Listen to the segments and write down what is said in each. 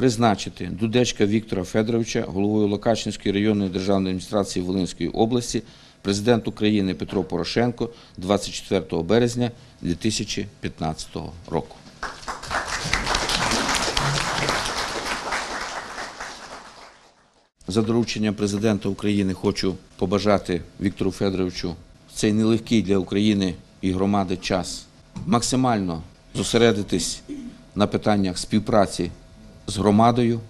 призначити Дудечка Віктора Федоровича головою Локачинської районної державної адміністрації Волинської області, президент України Петро Порошенко 24 березня 2015 року. За дорученням президента України хочу побажати Віктору Федоровичу цей нелегкий для України і громади час максимально зосередитись на питаннях співпраці з громадою,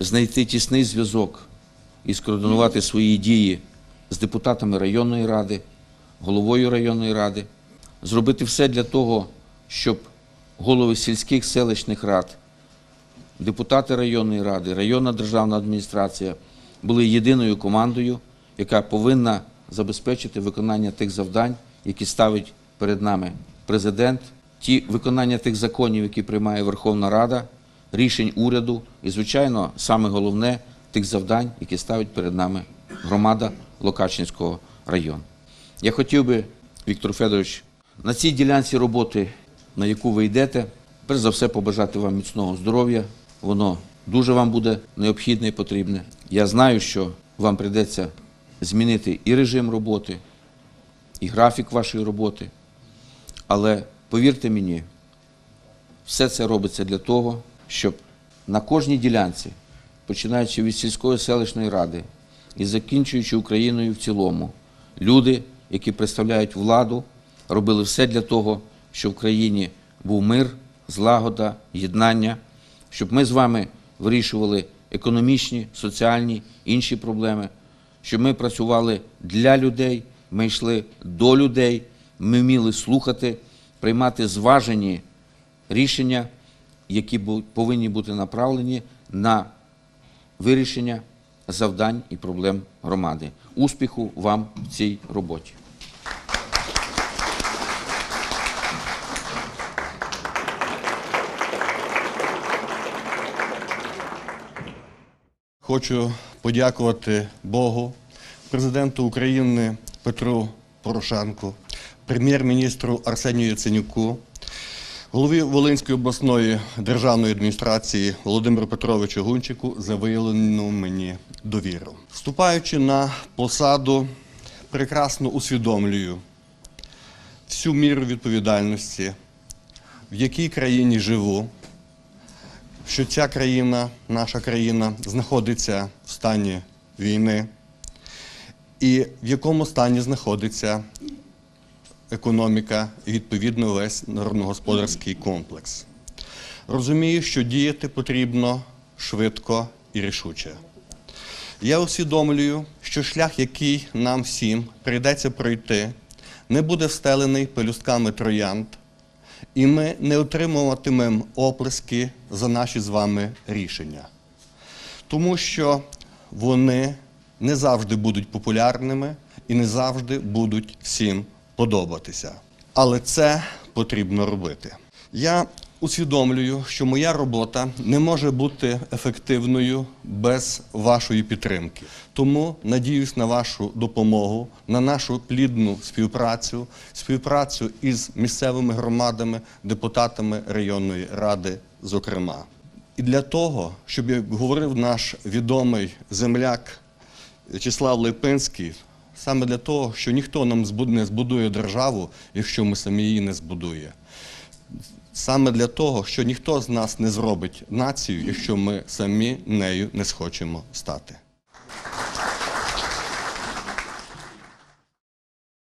знайти тісний зв'язок і скоординувати свої дії з депутатами районної ради, головою районної ради, зробити все для того, щоб голови сільських селищних рад депутати районної ради, районна державна адміністрація були єдиною командою, яка повинна забезпечити виконання тих завдань, які ставить перед нами президент, ті виконання тих законів, які приймає Верховна Рада, рішень уряду і, звичайно, саме головне тих завдань, які ставить перед нами громада Локачинського району. Я хотів би, Віктор Федорович, на цій ділянці роботи, на яку ви йдете, перш за все побажати вам міцного здоров'я. Воно дуже вам буде необхідне і потрібне. Я знаю, що вам прийдеться змінити і режим роботи, і графік вашої роботи. Але повірте мені, все це робиться для того, щоб на кожній ділянці, починаючи від сільської селищної ради і закінчуючи Україною в цілому, люди, які представляють владу, робили все для того, щоб в країні був мир, злагода, єднання, щоб ми з вами вирішували економічні, соціальні, інші проблеми, щоб ми працювали для людей, ми йшли до людей, ми вміли слухати, приймати зважені рішення, які повинні бути направлені на вирішення завдань і проблем громади. Успіху вам в цій роботі. Хочу подякувати Богу, президенту України Петру Порошенку, прем'єр-міністру Арсенію Яценюку, голові Волинської обласної державної адміністрації Володимиру Петровичу Гунчику за виявлену мені довіру. Вступаючи на посаду, прекрасно усвідомлюю всю міру відповідальності, в якій країні живу, що ця країна, наша країна, знаходиться в стані війни, і в якому стані знаходиться економіка і відповідно весь народногосподарський комплекс. Розумію, що діяти потрібно швидко і рішуче. Я усвідомлюю, що шлях, який нам всім прийдеться пройти, не буде встелений пелюстками троянд, і ми не отримуватимемо оплески за наші з вами рішення. Тому що вони не завжди будуть популярними і не завжди будуть всім подобатися. Але це потрібно робити. Я усвідомлюю, що моя робота не може бути ефективною без вашої підтримки. Тому надіюсь на вашу допомогу, на нашу плідну співпрацю, співпрацю із місцевими громадами, депутатами районної ради, зокрема. І для того, щоб як говорив наш відомий земляк В'ячеслав Липинський, саме для того, що ніхто нам не збудує державу, якщо ми самі її не збудує. Саме для того, що ніхто з нас не зробить націю, якщо ми самі нею не схочемо стати.